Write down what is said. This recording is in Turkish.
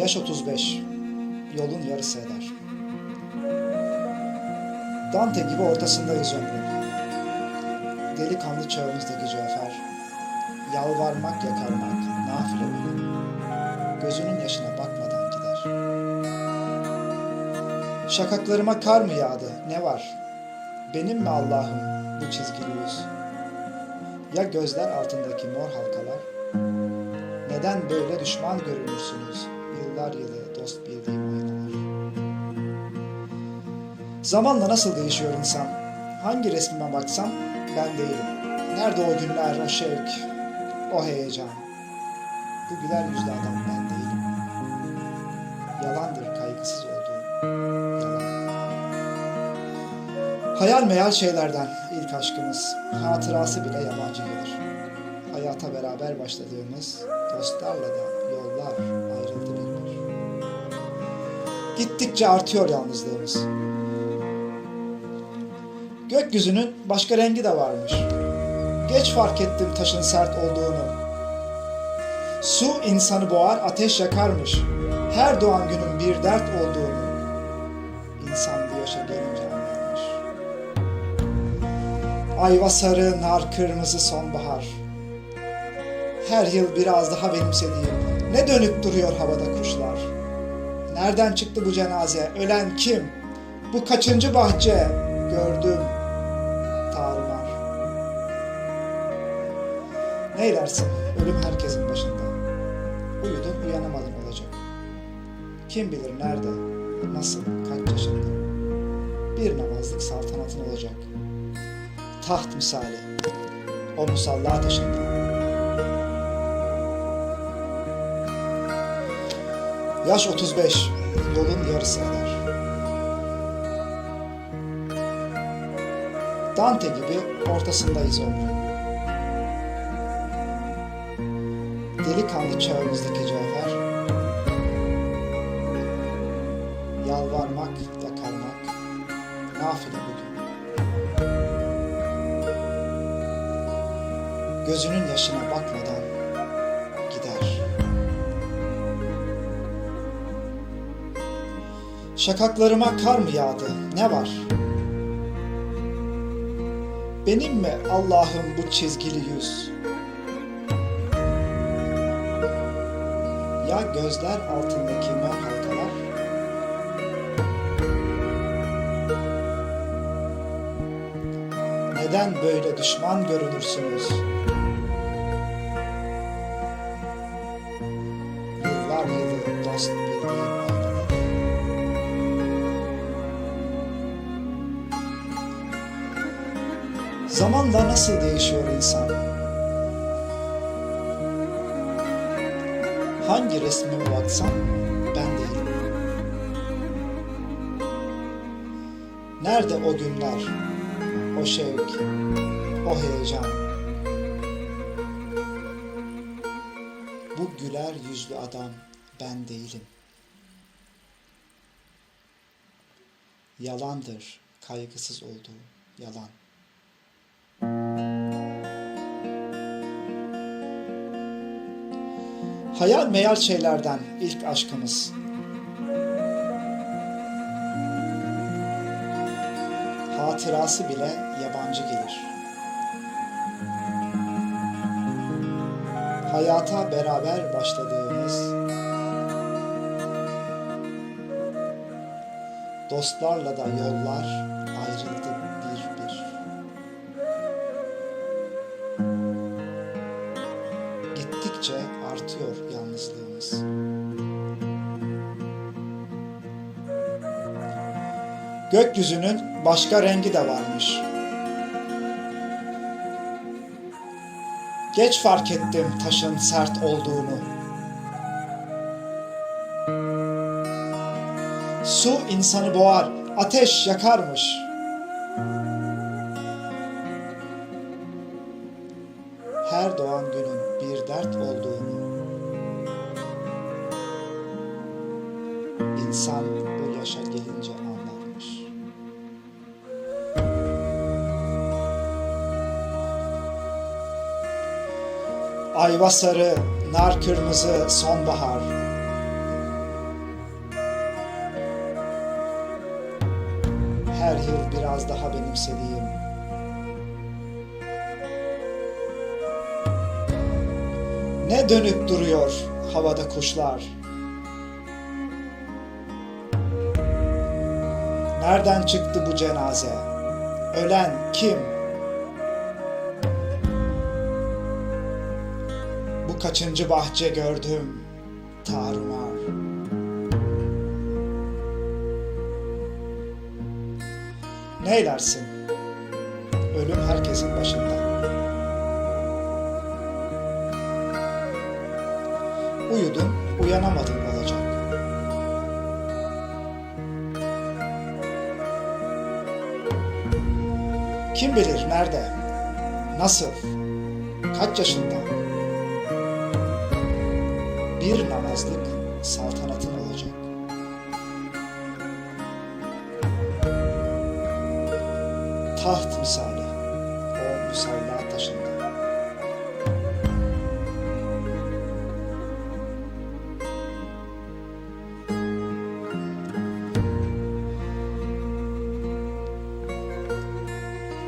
Yaş 35, yolun yarısı eder. Dante gibi ortasındayız ömrün. Delikanlı çağımızdaki Cafer, yalvarmak yakarmak, nafile ölüm. Gözünün yaşına bakmadan gider. Şakaklarıma kar mı yağdı, ne var? Benim mi Allah'ım bu çizgili yüz? Ya gözler altındaki mor halkalar? Neden böyle düşman görünürsünüz? Yıllar yılı dost bildiğim aynalar. Zamanla nasıl değişiyor insan? Hangi resmime baksam ben değilim. Nerede o günler, o şevk, o heyecan? Bu güler yüzlü adam ben değilim. Yalandır kaygısız olduğum, yalan. Hayal meyal şeylerden ilk aşkımız, hatırası bile yabancı gelir. Hayata beraber başladığımız dostlarla da yollar ayrıldı. Gittikçe artıyor yalnızlığımız. Gökyüzünün başka rengi de varmış. Geç fark ettim taşın sert olduğunu. Su insanı boğar, ateş yakarmış. Her doğan günün bir dert olduğunu. İnsan bu yaşa gelince anlarmış. Ayva sarı, nar kırmızı sonbahar. Her yıl biraz daha benimsediğim. Ne dönüp duruyor havada kuşlar. Nereden çıktı bu cenaze? Ölen kim? Bu kaçıncı bahçe? Gördüm. Tarumar. Neylersin? Ölüm herkesin başında. Uyudun uyanamadın olacak. Kim bilir nerede, nasıl, kaç yaşında. Bir namazlık saltanatın olacak. Taht misali. O musalla taşında. Yaş 35, yolun yarısı eder. Dante gibi ortasındayız ömrün. Delikanlı çağımızdaki Cafer, yalvarmak, yakarmak, nafile bugün. Gözünün yaşına bakmadan Şakaklarıma kar mı yağdı? Ne var? Benim mi Allah'ım bu çizgili yüz? Ya gözler altındaki mor halkalar? Neden böyle düşman görünürsünüz? Yıllar yılı dost bildiğim Zamanla nasıl değişiyor insan? Hangi resmime baksam ben değilim. Nerede o günler, o şevk, o heyecan? Bu güler yüzlü adam ben değilim. Yalandır kaygısız olduğu yalan. Hayal meyal şeylerden ilk aşkımız. Hatırası bile yabancı gelir. Hayata beraber başladığımız dostlarla da yollar ayrıldı Gökyüzünün başka rengi de varmış. Geç fark ettim taşın sert olduğunu. Su insanı boğar, ateş yakarmış. Her doğan günün bir dert olduğunu. İnsan bu yaşa gelince anlarmış. ayva sarı, nar kırmızı sonbahar. Her yıl biraz daha benimsediğim. Ne dönüp duruyor havada kuşlar. Nereden çıktı bu cenaze? Ölen kim? Kaçıncı bahçe gördüm tarumar. Neylersin? Ölüm herkesin başında. Uyudun, uyanamadın olacak. Kim bilir nerede, nasıl, kaç yaşında? Bir namazlık saltanatın olacak. Taht misali o musalla